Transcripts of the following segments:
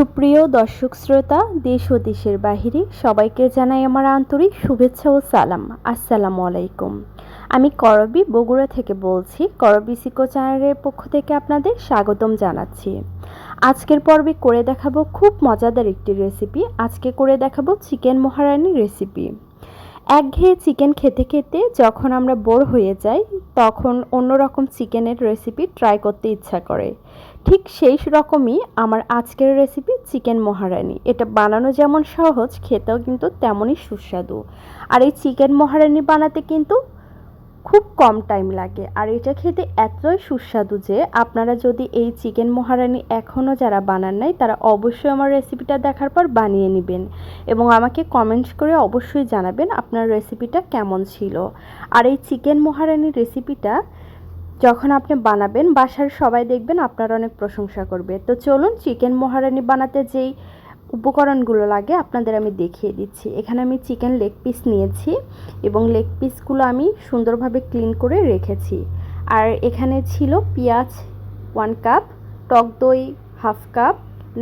সুপ্রিয় দর্শক শ্রোতা, দেশ ও দেশের বাহিরে সবাইকে জানাই আমার আন্তরিক শুভেচ্ছা ও সালাম। আসসালামু আলাইকুম। আমি করবি বগুড়া থেকে বলছি। করবি সিকো চ্যানেলের পক্ষ থেকে আপনাদের স্বাগতম জানাচ্ছি। আজকের পর্বে করে দেখাবো খুব মজাদার একটি রেসিপি আজকে করে দেখাবো চিকেন মহারানি রেসিপি একঘেয়ে চিকেন খেতে খেতে যখন আমরা বোর হয়ে যাই, তখন অন্যরকম চিকেনের রেসিপি ট্রাই করতে ইচ্ছা করে। ঠিক সেই রকমই আমার আজকের রেসিপি চিকেন মহারানি। এটা বানানো যেমন সহজ, খেতেও কিন্তু তেমনই সুস্বাদু। আর এই চিকেন মহারানি বানাতে কিন্তু খুব কম টাইম লাগে। আর এটা খেতে এতই সুস্বাদু যে আপনারা যদি এই চিকেন মহারানি এখনও যারা বানান নাই, তারা অবশ্যই আমার রেসিপিটা দেখার পর বানিয়ে নেবেন। এবং আমাকে কমেন্টস করে অবশ্যই জানাবেন আপনার রেসিপিটা কেমন ছিল। আর এই চিকেন মহারানি রেসিপিটা যখন আপনি বানাবেন, বাসার সবাই দেখবেন আপনার অনেক প্রশংসা করবে। তো চলুন, চিকেন মহারানি বানাতে যেই উপকরণগুলো লাগে, আপনাদের আমি দেখিয়ে দিচ্ছি। এখানে আমি চিকেন লেগ পিস নিয়েছি এবং লেগ পিসগুলো আমি সুন্দরভাবে ক্লিন করে রেখেছি। আর এখানে ছিল পেঁয়াজ ওয়ান কাপ, টক দই হাফ কাপ,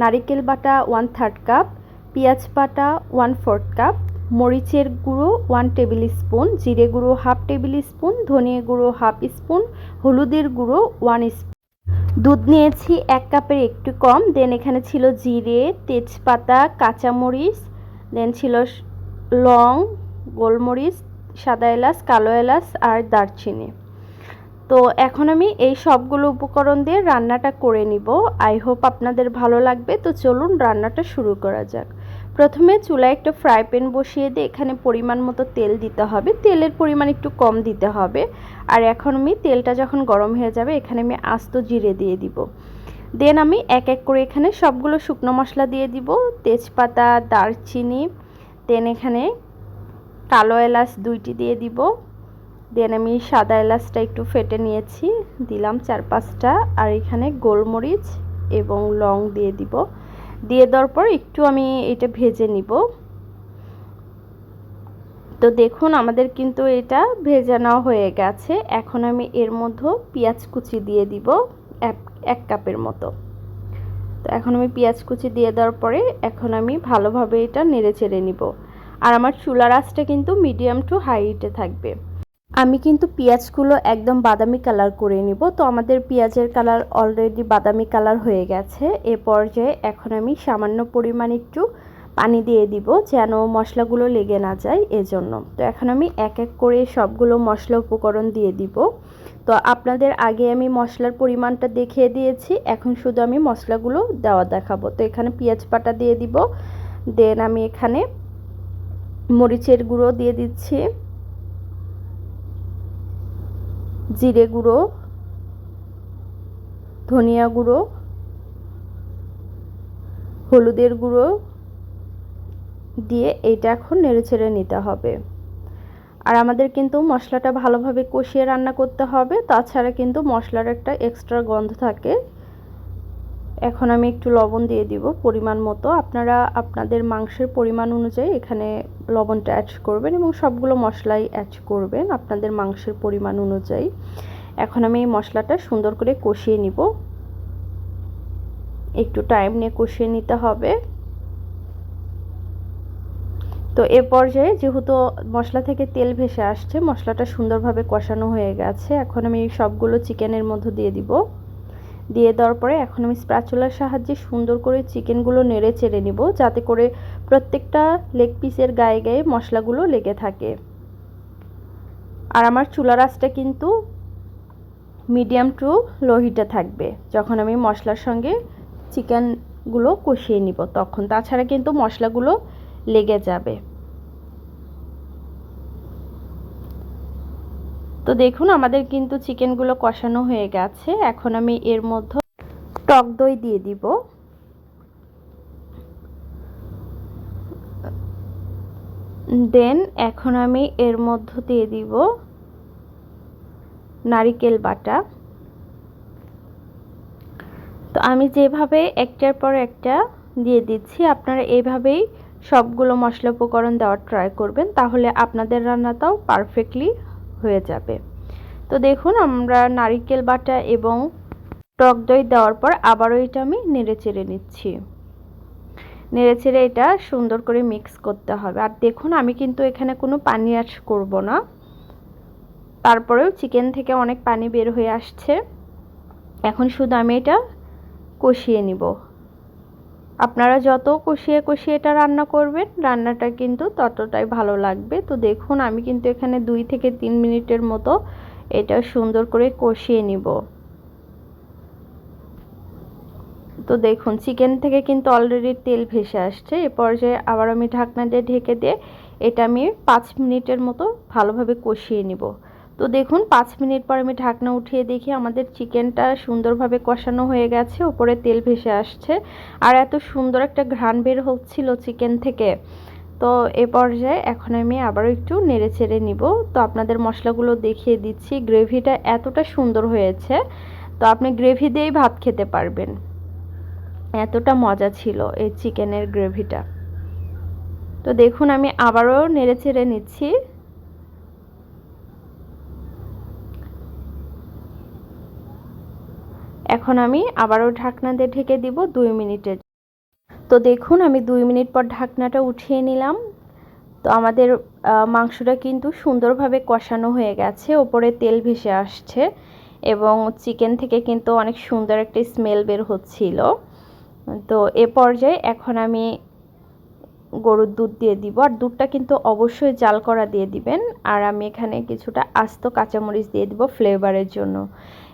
নারিকেল বাটা ওয়ান থার্ড কাপ, পেঁয়াজ বাটা ওয়ান ফোর্থ কাপ, মরিচের গুঁড়ো ওয়ান টেবিল স্পুন, জিরে গুঁড়ো হাফ টেবিল স্পুন, ধনিয়া গুঁড়ো হাফ স্পুন, হলুদের গুঁড়ো ওয়ান স্পুন। দুধ নিয়েছি এক কাপের একটু কম দেন এখানে ছিল জিরে, তেজপাতা, কাঁচামরিচ দেন ছিল লং, গোলমরিচ, সাদা এলাচ, কালো এলাচ আর দারচিনি। তো এখন আমি এই সবগুলো উপকরণ দিয়ে রান্নাটা করে নিব। আই হোপ আপনাদের ভালো লাগবে। তো চলুন রান্নাটা শুরু করা যাক। প্রথমে চুলায় একটা ফ্রাই প্যান বসিয়ে দিয়ে এখানে পরিমাণ মতো তেল দিতে হবে। তেলের পরিমাণ একটু কম দিতে হবে। আর এখন আমি তেলটা যখন গরম হয়ে যাবে, এখানে আমি আস্ত জিরে দিয়ে দিব। দেন আমি এক এক করে এখানে সবগুলো শুকনো মশলা দিয়ে দিব। তেজপাতা, দারচিনি দেন এখানে কালো এলাচ দুইটি দিয়ে দিব। দেন আমি সাদা এলাচটা একটু ফেটে নিয়েছি। দিলাম চার পাঁচটা। আর এখানে গোলমরিচ এবং লং দিয়ে দিব। দিয়ে দেওয়ার পর একটু আমি এটা ভেজে নিব। তো দেখুন, আমাদের কিন্তু এটা ভেজানো হয়ে গেছে। এখন আমি এর মধ্যে পেঁয়াজ কুচি দিয়ে দিব এক কাপের মতো। তো এখন আমি পেঁয়াজ কুচি দিয়ে দেওয়ার পরে এখন আমি ভালোভাবে এটা নেড়ে চেড়ে নিব। আর আমার চুলার আঁচটা কিন্তু মিডিয়াম টু হাইটে থাকবে। আমি কিন্তু পেঁয়াজগুলো একদম বাদামি কালার করে নিব। তো আমাদের পেঁয়াজের কালার অলরেডি বাদামি কালার হয়ে গেছে। এ পর্যায়ে এখন আমি সামান্য পরিমাণ একটু পানি দিয়ে দিব যেন মশলাগুলো লেগে না যায় এজন্য। তো এখন আমি এক এক করে সবগুলো মশলা উপকরণ দিয়ে দিব। তো আপনাদের আগে আমি মশলার পরিমাণটা দেখিয়ে দিয়েছি। এখন শুধু আমি মশলাগুলো দেওয়া দেখাবো। তো এখানে পেঁয়াজ পাটা দিয়ে দিব। দেন আমি এখানে মরিচের গুঁড়ো দিয়ে দিচ্ছি। জিরে গুঁড়ো, ধনিয়া গুঁড়ো, হলুদের গুঁড়ো দিয়ে এইটা এখন নেড়ে ছেড়ে নিতে হবে। আর আমাদের কিন্তু মশলাটা ভালোভাবে কষিয়ে রান্না করতে হবে, তাছাড়া কিন্তু মশলার একটা এক্সট্রা গন্ধ থাকে। এখন আমি একটু লবণ দিয়ে দিব পরিমাণ মতো। আপনারা আপনাদের মাংসের পরিমাণ অনুযায়ী এখানে লবণটা অ্যাড করবেন এবং সবগুলো মশলাই অ্যাড করবেন আপনাদের মাংসের পরিমাণ অনুযায়ী। এখন আমি এই মশলাটা সুন্দর করে কষিয়ে নিব। একটু টাইম নিয়ে কষিয়ে নিতে হবে। তো এ পর্যায়ে যেহেতু মশলা থেকে তেল ভেসে আসছে, মশলাটা সুন্দরভাবে কষানো হয়ে গেছে, এখন আমি সবগুলো চিকেনের মধ্যে দিয়ে দিব। দিয়ে দেওয়ার পরে এখন আমি স্প্যাচুলার সাহায্যে সুন্দর করে চিকেনগুলো নেড়ে চেড়ে নিব, যাতে করে প্রত্যেকটা লেগ পিসের গায়ে গায়ে মশলাগুলো লেগে থাকে। আর আমার চুলার আঁচটা কিন্তু মিডিয়াম টু লো হিটে থাকবে। যখন আমি মশলার সঙ্গে চিকেনগুলো কষিয়ে নিব, তখন। তাছাড়া কিন্তু মশলাগুলো লেগে যাবে। তো দেখুন, আমাদের কিন্তু চিকেনগুলো কষানো হয়ে গেছে। এখন আমি এর মধ্যে টক দই দিয়ে দিব। দেন এখন আমি এর মধ্য দিয়ে দিব নারিকেল বাটা। তো আমি যেভাবে একটার পর একটা দিয়ে দিচ্ছি, আপনারা এইভাবেই সবগুলো মশলা উপকরণ দেওয়ার ট্রাই করবেন। তাহলে আপনাদের রান্নাটাও পারফেক্টলি হয়ে যাবে। তো দেখুন, আমরা নারিকেল বাটা এবং টক দই দেওয়ার পর আবারও এটা আমি নেড়ে চেড়ে নিচ্ছি। নেড়েচেড়ে এটা সুন্দর করে মিক্স করতে হবে। আর দেখুন, আমি কিন্তু এখানে কোনো পানি অ্যাড করব না। তারপরেও চিকেন থেকে অনেক পানি বের হয়ে আসছে। এখন শুধু আমি এটা কষিয়ে নিব। আপনারা যত কষিয়ে কষিয়ে এটা রান্না করবেন, রান্নাটা কিন্তু ততটাই ভালো লাগবে। তো দেখুন, আমি কিন্তু এখানে দুই থেকে তিন মিনিটের মতো এটা সুন্দর করে কষিয়ে নিব। তো দেখুন, চিকেন থেকে কিন্তু অলরেডি তেল ভেসে আসছে। এ পর্যায়ে আবার আমি ঢাকনা দিয়ে ঢেকে দিয়ে এটা আমি পাঁচ মিনিটের মতো ভালোভাবে কষিয়ে নিব। তো দেখুন, পাঁচ মিনিট পর আমি ঢাকনা উঠিয়ে দেখি আমাদের চিকেনটা সুন্দরভাবে কষানো হয়ে গেছে, ওপরে তেল ভেসে আসছে। আর এত সুন্দর একটা ঘ্রাণ বের হচ্ছিল চিকেন থেকে। তো এ পর্যায়ে এখন আমি আবারও একটু নেড়ে চেড়ে নিব। তো আপনাদের মশলাগুলো দেখিয়ে দিচ্ছি, গ্রেভিটা এতটা সুন্দর হয়েছে। তো আপনি গ্রেভি দিয়েই ভাত খেতে পারবেন। এতটা মজা ছিল এই চিকেনের গ্রেভিটা। তো দেখুন, আমি আবারও নেড়ে চেড়ে নিচ্ছি। এখন আমি আবারও ঢাকনা দিয়ে ঢেকে দিব দুই মিনিটের তো দেখুন, আমি দুই মিনিট পর ঢাকনাটা উঠিয়ে নিলাম। তো আমাদের মাংসটা কিন্তু সুন্দরভাবে কষানো হয়ে গেছে, ওপরে তেল ভেসে আসছে এবং চিকেন থেকে কিন্তু অনেক সুন্দর একটা স্মেল বের হচ্ছিল। তো এ পর্যায়ে এখন আমি গরুর দুধ দিয়ে দিব। আর দুধটা কিন্তু অবশ্যই জাল করা দিয়ে দিবেন। আর আমি এখানে কিছুটা আস্ত কাঁচামরিচ দিয়ে দিব ফ্লেভারের জন্য।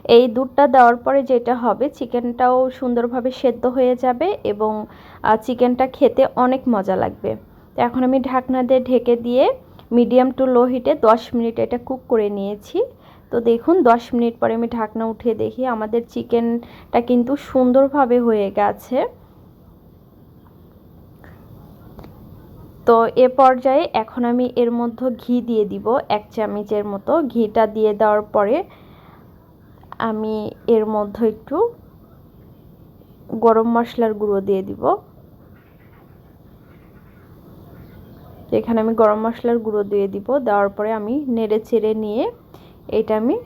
এই দুধটা দেওয়ার পরে যেটা হবে, চিকেনটাও সুন্দরভাবে সেদ্ধ হয়ে যাবে এবং চিকেনটা খেতে অনেক মজা লাগবে। তো এখন আমি ঢাকনা দিয়ে ঢেকে দিয়ে মিডিয়াম টু লো হিটে দশ মিনিট এটা কুক করে নিয়েছি। তো দেখুন, দশ মিনিট পরে আমি ঢাকনা উঠিয়ে দেখি আমাদের চিকেনটা কিন্তু সুন্দরভাবে হয়ে গেছে। তো এ পর্যায়ে এখন আমি এর মধ্যে ঘি দিয়ে দিব, এক চামচের মতো। ঘিটা দিয়ে দেওয়ার পরে আমি এর মধ্যে একটু গরম মশলার গুঁড়ো দিয়ে দিব। এখানে আমি গরম মশলার গুঁড়ো দিয়ে দিব, দেওয়ার পরে আমি নেড়ে চেড়ে নিয়ে এটা আমি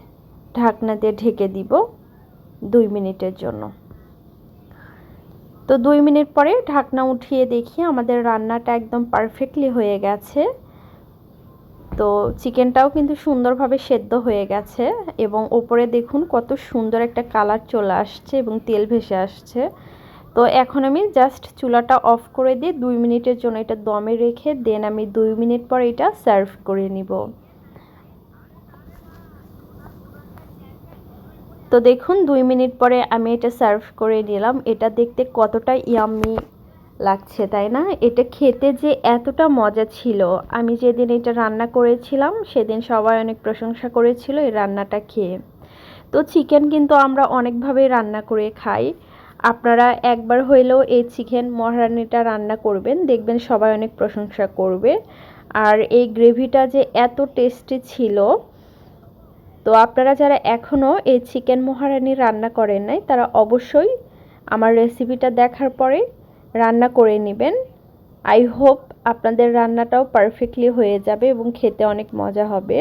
ঢাকনা দিয়ে ঢেকে দিব দুই মিনিটের জন্য। তো দুই মিনিট পরে ঢাকনা উঠিয়ে দেখি আমাদের রান্নাটা একদম পারফেক্টলি হয়ে গেছে। তো চিকেনটাও কিন্তু সুন্দরভাবে সেদ্ধ হয়ে গেছে এবং ওপরে দেখুন কত সুন্দর একটা কালার চলে আসছে এবং তেল ভেসে আসছে। তো এখন আমি জাস্ট চুলাটা অফ করে দিয়ে দুই মিনিটের জন্য এটা দমে রেখে দেন আমি দুই মিনিট পর এটা সার্ভ করে নিব। তো দেখুন দুই মিনিট পরে আমি এটা সার্ভ করে নিলাম। এটা দেখতে কতটা ইয়াম্মি লাগছে, তাই না? এটা খেতে যে এতটা মজা ছিল। আমি যেদিন এটা রান্না করেছিলাম, সেদিন সবাই অনেক প্রশংসা করেছিল এই রান্নাটা খেয়ে। তো চিকেন কিন্তু আমরা অনেকভাবেই রান্না করে খাই। আপনারা একবার হইলেও এই চিকেন মহারানিটা রান্না করবেন, দেখবেন সবাই অনেক প্রশংসা করবে। আর এই গ্রেভিটা যে এত টেস্টি ছিল, তো আপনারা যারা এখনও এই চিকেন মহারানি রান্না করেন নাই, তারা অবশ্যই আমার রেসিপিটা দেখার পরে রান্না করে নেবেন। আই হোপ আপনাদের রান্নাটাও পারফেক্টলি হয়ে যাবে এবং খেতে অনেক মজা হবে।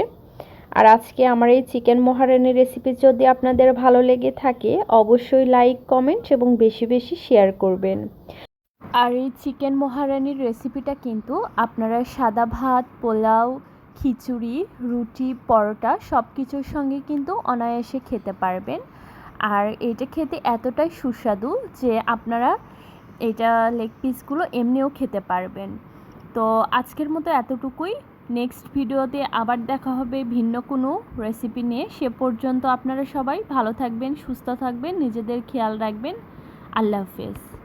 আর আজকে আমার এই চিকেন মহারানি রেসিপি যদি আপনাদের ভালো লেগে থাকে, অবশ্যই লাইক কমেন্ট এবং বেশি বেশি শেয়ার করবেন। আর এই চিকেন মহারানির রেসিপিটা কিন্তু আপনারা সাদা ভাত, পোলাও, খিচুড়ি, রুটি, পরোটা সব কিছুর সঙ্গে কিন্তু অনায়াসে খেতে পারবেন। আর এটা খেতে এতটাই সুস্বাদু যে আপনারা এটা লেগ পিসগুলো এমনিও খেতে পারবেন। তো আজকের মতো এতটুকুই। নেক্সট ভিডিওতে আবার দেখা হবে ভিন্ন কোনো রেসিপি নিয়ে। সে পর্যন্ত আপনারা সবাই ভালো থাকবেন, সুস্থ থাকবেন, নিজেদের খেয়াল রাখবেন। আল্লাহ হাফেজ।